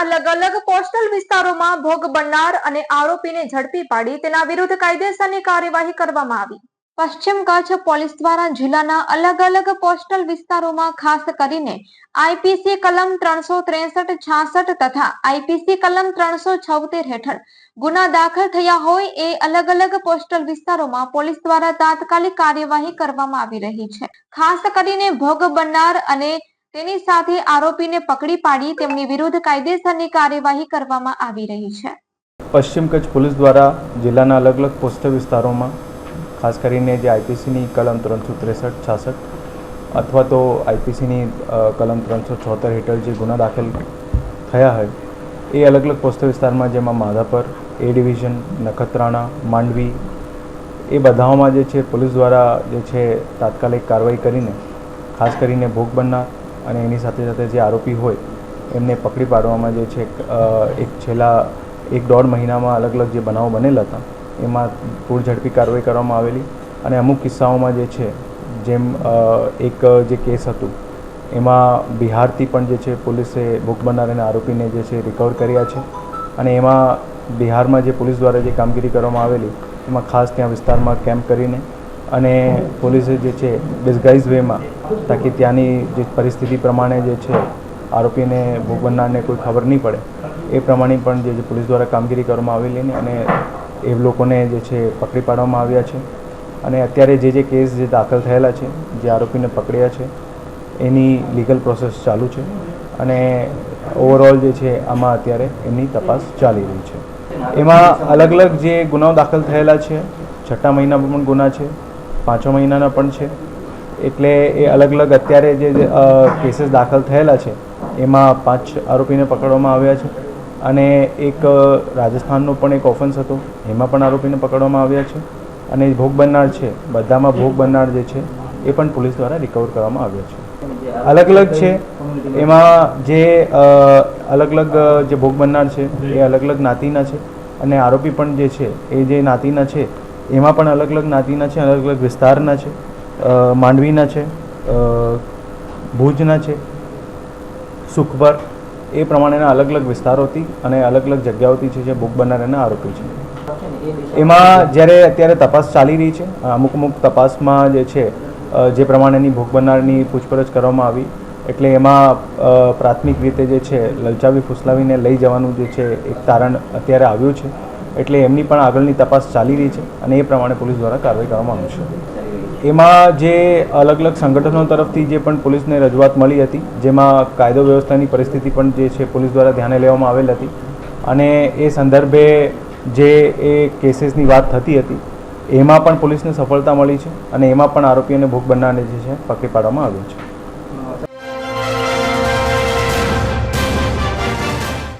અલગ અલગ પોસ્ટલ વિસ્તારોમાં ભોગ બનનાર અને આરોપીને ઝડપી પાડી તેના વિરુદ્ધ કાયદેસરની કાર્યવાહી કરવામાં આવી. પશ્ચિમ કચ્છ પોલીસ દ્વારા જિલ્લાના અલગ અલગ પોસ્ટલ વિસ્તારોમાં ખાસ કરીને આઈપીસી કલમ ત્રણસો ત્રેસઠ, છાસઠ તથા આઈપીસી કલમ ત્રણસો છોતેર હેઠળ ગુના દાખલ થયા હોય એ અલગ અલગ પોસ્ટલ વિસ્તારોમાં પોલીસ દ્વારા તાત્કાલિક કાર્યવાહી કરવામાં આવી રહી છે. ખાસ કરીને ભોગ બનનાર અને તેની સાથે આરોપીને પકડી પાડી તેમની વિરુદ્ધ કાયદેસરની કાર્યવાહી કરવામાં આવી રહી છે. પશ્ચિમ કચ્છ પોલીસ દ્વારા જિલ્લાના અલગ અલગ પોસ્ટ વિસ્તારોમાં, ખાસ કરીને જે આઈપીસીની કલમ ત્રણસો ત્રેસઠ, છાસઠ અથવા તો આઈપીસીની કલમ ત્રણસો છોતેર હેઠળ જે ગુના દાખલ થયા હોય, એ અલગ અલગ પોસ્ટ વિસ્તારમાં જેમાં માધાપર, એ ડિવિઝન, નખત્રાણા, માંડવી, એ બધાઓમાં જે છે પોલીસ દ્વારા જે છે તાત્કાલિક કાર્યવાહી કરીને, ખાસ કરીને ભોગ બનનાર અને એની સાથે સાથે જે આરોપી હોય, એમને પકડી પાડવામાં જે છે એક છેલ્લા એક દોઢ મહિનામાં અલગ અલગ જે બનાવો બનેલા હતા, એમાં પૂર ઝડપી કાર્યવાહી કરવામાં આવેલી અને અમુક કિસ્સાઓમાં જે છે, જેમ એક જે કેસ હતું, એમાં બિહારથી પણ જે છે, પોલીસે ભોગ બનનાર અને આરોપીને જે છે રિકવર કર્યા છે અને એમાં બિહારમાં જે પોલીસ દ્વારા જે કામગીરી કરવામાં આવેલી, એમાં ખાસ ત્યાં વિસ્તારમાં કેમ્પ કરીને અને પોલીસે જે છે ડિસ્ગાઇઝ વેમાં તાકી ત્યાંની જે પરિસ્થિતિ પ્રમાણે જે છે, આરોપીને ભોગ બનનારને કોઈ ખબર નહીં પડે. એ પ્રમાણે પણ જે પોલીસ દ્વારા કામગીરી કરવામાં આવેલી અને એ લોકોને જે છે, પકડી પાડવામાં આવ્યા છે. અને અત્યારે જે જે કેસ જે દાખલ થયેલા છે, જે આરોપીને પકડ્યા છે, એની લીગલ પ્રોસેસ ચાલુ છે. અને ઓવરઓલ જે છે, આમાં અત્યારે એમની તપાસ ચાલી રહી છે. એમાં અલગ અલગ જે ગુનાઓ દાખલ થયેલા છે, છઠ્ઠા મહિનામાં પણ ગુના છે. પાંચમા મહિનાના પણ છે. એટલે એ અલગ અલગ અત્યારે જે કેસીસ દાખલ થયેલા છે, એમાં પાંચ આરોપીને પકડવામાં આવ્યા છે અને એક રાજસ્થાનનો પણ એક ઓફન્સ હતો, એમાં પણ આરોપીને પકડવામાં આવ્યા છે અને ભોગ બનનાર છે, બધામાં ભોગ બનનાર જે છે, એ પણ પોલીસ દ્વારા રિકવર કરવામાં આવ્યા છે. અલગ અલગ છે, એમાં જે અલગ અલગ જે ભોગ બનનાર છે, એ અલગ અલગ જ્ઞાતિના છે અને આરોપી પણ જે છે, એ જે જ્ઞાતિના છે એમાં પણ અલગ અલગ જ્ઞાતિના છે, અલગ અલગ વિસ્તારના છે માંડવીના છે ભુજના છે સુખપર એ પ્રમાણેના અલગ અલગ વિસ્તારોથી અને અલગ અલગ જગ્યાઓથી છે જે ભોગ બનનારાના આરોપી છે. એમાં જ્યારે અત્યારે તપાસ ચાલી રહી છે, અમુક અમુક તપાસમાં જે છે જે પ્રમાણેની ભોગ બનારની પૂછપરછ કરવામાં આવી, એટલે એમાં પ્રાથમિક રીતે જે છે, લલચાવી ફૂસલાવીને લઈ જવાનું જે છે, એક તારણ અત્યારે આવ્યું છે. એટલે એમની પણ આગળની તપાસ ચાલી રહી છે અને એ પ્રમાણે પોલીસ દ્વારા કાર્યવાહી કરવામાં આવશે એમાં જે અલગ અલગ સંગઠનો તરફથી જે પણ પોલીસને રજૂઆત મળી હતી, જેમાં કાયદો વ્યવસ્થાની પરિસ્થિતિ પણ જે છે પોલીસ દ્વારા ધ્યાને લેવામાં આવેલ હતી અને એ સંદર્ભે જે એ કેસીસની વાત થતી હતી, એમાં પણ પોલીસને સફળતા મળી છે અને એમાં પણ આરોપીઓને ભોગ બનનારને જે છે પકડી પાડવામાં આવ્યો છે.